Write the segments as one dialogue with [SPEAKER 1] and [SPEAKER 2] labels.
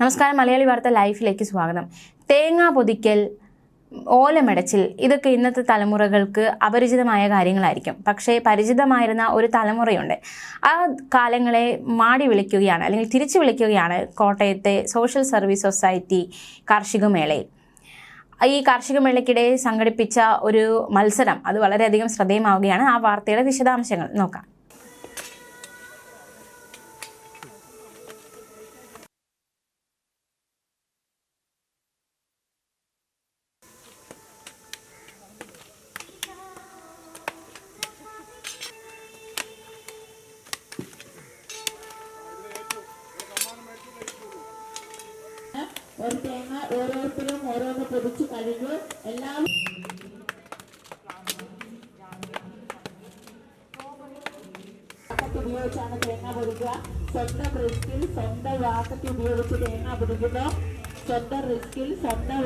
[SPEAKER 1] നമസ്കാരം മലയാളി വാർത്ത ലൈഫിലേക്ക് സ്വാഗതം. തേങ്ങ പൊതിക്കൽ ഓലമടച്ചിൽ ഇതൊക്കെ ഇന്നത്തെ തലമുറകൾക്ക് അപരിചിതമായ കാര്യങ്ങളായിരിക്കും. പക്ഷേ പരിചിതമായിരുന്ന ഒരു തലമുറയുണ്ട്. ആ കാലങ്ങളെ മാടി വിളിക്കുകയാണ് അല്ലെങ്കിൽ തിരിച്ചു വിളിക്കുകയാണ് കോട്ടയത്തെ സോഷ്യൽ സർവീസ് സൊസൈറ്റി കാർഷിക മേളയിൽ ഈ കാർഷിക മേളയ്ക്കിടെ സംഘടിപ്പിച്ച ഒരു മത്സരം അത് വളരെയധികം ശ്രദ്ധേയമാവുകയാണ്. ആ വാർത്തയുടെ വിശദാംശങ്ങൾ നോക്കാം.
[SPEAKER 2] ഒരു തേങ്ങ ഓരോരുത്തരും ഓരോന്ന് പൊതിച്ച് കഴിഞ്ഞു വാക്കത്തി ഉപയോഗിച്ചാണ് തേങ്ങ പൊതിക്കുക സ്വന്തം റിസ്കിൽ സ്വന്തം വാക്കത്തി ഉപയോഗിച്ച് തേങ്ങ പൊതിക്കുന്നു സ്വന്തം റിസ്കിൽ സ്വന്തം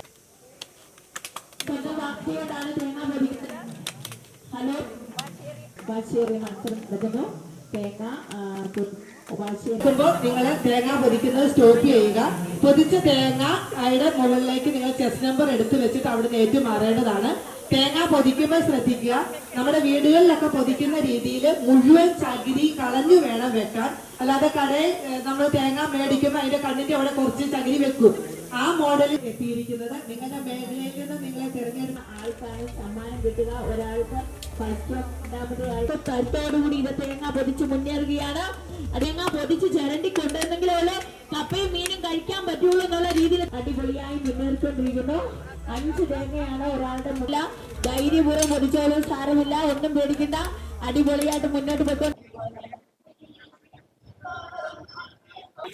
[SPEAKER 2] സ്വന്തം വാക്കത്തിയോടാണ് തേങ്ങ പൊതിക്കുന്നത് ഹലോ? ബാശേറി മത്സരം നടക്കുന്നു തേങ്ങ
[SPEAKER 3] പൊതിക്കുമ്പോൾ നിങ്ങൾ തേങ്ങ പൊതിക്കുന്നത് സ്റ്റോപ്പ് ചെയ്യുക. പൊതിച്ച തേങ്ങ അതിന്റെ മുകളിലേക്ക് നിങ്ങൾ ചെസ് നമ്പർ എടുത്തു വെച്ചിട്ട് അവിടുന്ന് ഏറ്റുമാറേണ്ടതാണ്. തേങ്ങ പൊതിക്കുമ്പോൾ ശ്രദ്ധിക്കുക. നമ്മുടെ വീടുകളിലൊക്കെ പൊതിക്കുന്ന രീതിയിൽ മുഴുവൻ ചകിരി കളഞ്ഞു വേണം വെക്കാൻ. അല്ലാതെ കടയിൽ നമ്മൾ തേങ്ങ മേടിക്കുമ്പോൾ അതിന്റെ കണ്ണിന്റെ അവിടെ കുറച്ച് ചകിരി വെക്കും. ആ മോഡലിൽ എത്തിയിരിക്കുന്നത് നിങ്ങളുടെ മേഖലയിൽ നിന്ന് നിങ്ങളെ തിരഞ്ഞെടുത്ത
[SPEAKER 2] ആൾക്കാണ് സമ്മാനം കിട്ടുക. ഒരാൾക്ക് ഫസ്റ്റ് ഇത് തേങ്ങ പൊതിച്ച് മുന്നേറുകയാണ്. തേങ്ങ പൊതിച്ച് ചിരണ്ടി കൊണ്ടുവന്നെങ്കിലേ കപ്പയും മീനും കഴിക്കാൻ പറ്റുള്ളൂ എന്നുള്ള രീതിയിൽ അടിപൊളിയായി മുന്നേറിക്കൊണ്ടിരിക്കുന്നു. അഞ്ച് തേങ്ങയാണ് ഒരാളുടെ മുല്ല ധൈര്യപൂർവം പൊതിച്ചാലും സാരമില്ല ഒന്നും പേടിക്കണ്ട. അടിപൊളിയായിട്ട് മുന്നോട്ട് പോയിക്കൊണ്ട്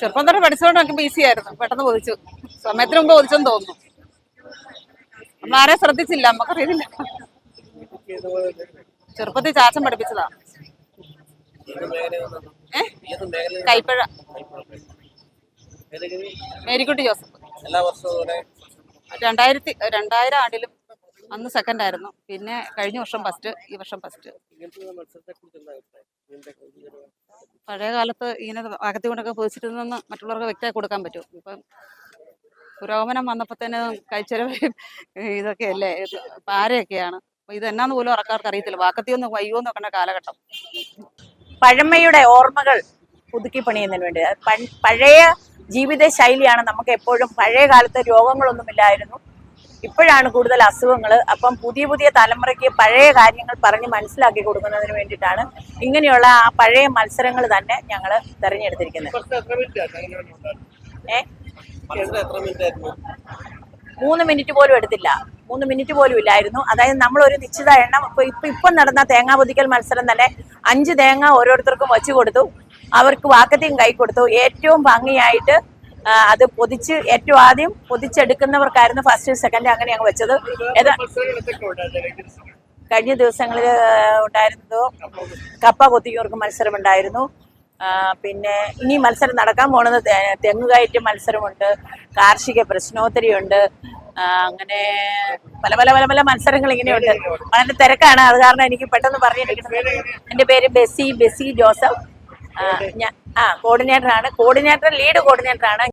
[SPEAKER 4] ചെറുപ്പം തൊട്ട് പഠിച്ചുകൊണ്ട് നമുക്ക് ഈസി ആയിരുന്നു. പെട്ടെന്ന് പൊതിച്ചു. സമയത്തിന് മുമ്പ് പൊതിച്ചെന്ന് തോന്നുന്നു. നമ്മൾ ആരെയും ശ്രദ്ധിച്ചില്ല നമുക്കറിയില്ല ചെറുപ്പത്തിൽ ചാച്ചൻ പഠിപ്പിച്ചതാ. കൈപ്പഴ. മേരിക്കുട്ടി ജോസഫ്.
[SPEAKER 5] എല്ലാ വർഷവും
[SPEAKER 4] രണ്ടായിരത്തി രണ്ടായിരം ആണ്ടിലും അന്ന് സെക്കൻഡ് ആയിരുന്നു. പിന്നെ കഴിഞ്ഞ വർഷം ഫസ്റ്റ് ഈ വർഷം ഫസ്റ്റ് പഴയ കാലത്ത് ഇങ്ങനെ അകത്തി കൊണ്ടൊക്കെ പൊതിച്ചിട്ടുണ്ടെന്ന് മറ്റുള്ളവർക്ക് വ്യക്തമായി കൊടുക്കാൻ പറ്റും. ഇപ്പം പുരോഗമനം വന്നപ്പോഴത്തേന് കഴിച്ചരവയും ഇതൊക്കെയല്ലേ? ഇത് പാരയൊക്കെയാണ്. അപ്പൊ ഇത് എന്നാന്ന് പോലും ഉറക്കാർക്ക് അറിയത്തില്ല. വാക്കത്തിയൊന്നും വയ്യോ നോക്കേണ്ട കാലഘട്ടം.
[SPEAKER 6] പഴമയുടെ ഓർമ്മകൾ പുതുക്കി പണിയുന്നതിന് വേണ്ടി. പഴയ ജീവിത ശൈലിയാണ് നമുക്ക് എപ്പോഴും പഴയ കാലത്ത് രോഗങ്ങളൊന്നുമില്ലായിരുന്നു. ഇപ്പോഴാണ് കൂടുതൽ അസുഖങ്ങൾ അപ്പം പുതിയ പുതിയ തലമുറയ്ക്ക് പഴയ കാര്യങ്ങൾ പറഞ്ഞ് മനസ്സിലാക്കി കൊടുക്കുന്നതിന് വേണ്ടിയിട്ടാണ് ഇങ്ങനെയുള്ള ആ പഴയ മത്സരങ്ങൾ തന്നെ ഞങ്ങൾ തിരഞ്ഞെടുത്തിരിക്കുന്നത്.
[SPEAKER 5] മത്സരം
[SPEAKER 6] മൂന്ന് മിനിറ്റ് പോലും എടുത്തില്ല. മൂന്ന് മിനിറ്റ് പോലും ഇല്ലായിരുന്നു. അതായത് നമ്മൾ ഒരു നിശ്ചിത എണ്ണം ഇപ്പൊ ഇപ്പൊ ഇപ്പം നടന്ന തേങ്ങ പൊതിക്കൽ മത്സരം തന്നെ അഞ്ച് തേങ്ങ ഓരോരുത്തർക്കും വെച്ചു കൊടുത്തു. അവർക്ക് വാക്കത്തെയും കൈ കൊടുത്തു. ഏറ്റവും ഭംഗിയായിട്ട് അത് പൊതിച്ച് ഏറ്റവും ആദ്യം പൊതിച്ചെടുക്കുന്നവർക്കായിരുന്നു ഫസ്റ്റ് സെക്കൻഡ് അങ്ങനെ അങ്ങ് വെച്ചത്. കഴിഞ്ഞ ദിവസങ്ങളിൽ ഉണ്ടായിരുന്നതോ കപ്പ കൊത്തിയവർക്ക് മത്സരം ഉണ്ടായിരുന്നു പിന്നെ ഇനി മത്സരം നടക്കാൻ പോണത് തെങ്ങുകയറ്റ മത്സരമുണ്ട് കാർഷിക പ്രശ്നോത്തരിയുണ്ട് അങ്ങനെ പല പല പല പല മത്സരങ്ങൾ ഇങ്ങനെയുണ്ട്. വളരെ തിരക്കാണ്. അത് കാരണം എനിക്ക് പെട്ടെന്ന് പറഞ്ഞിരിക്കുന്നത് എന്റെ പേര് ബെസി ബെസി ജോസഫ്. ഞാൻ ആ കോർഡിനേറ്റർ ആണ്. കോർഡിനേറ്റർ ലീഡ് കോർഡിനേറ്റർ ആണ്.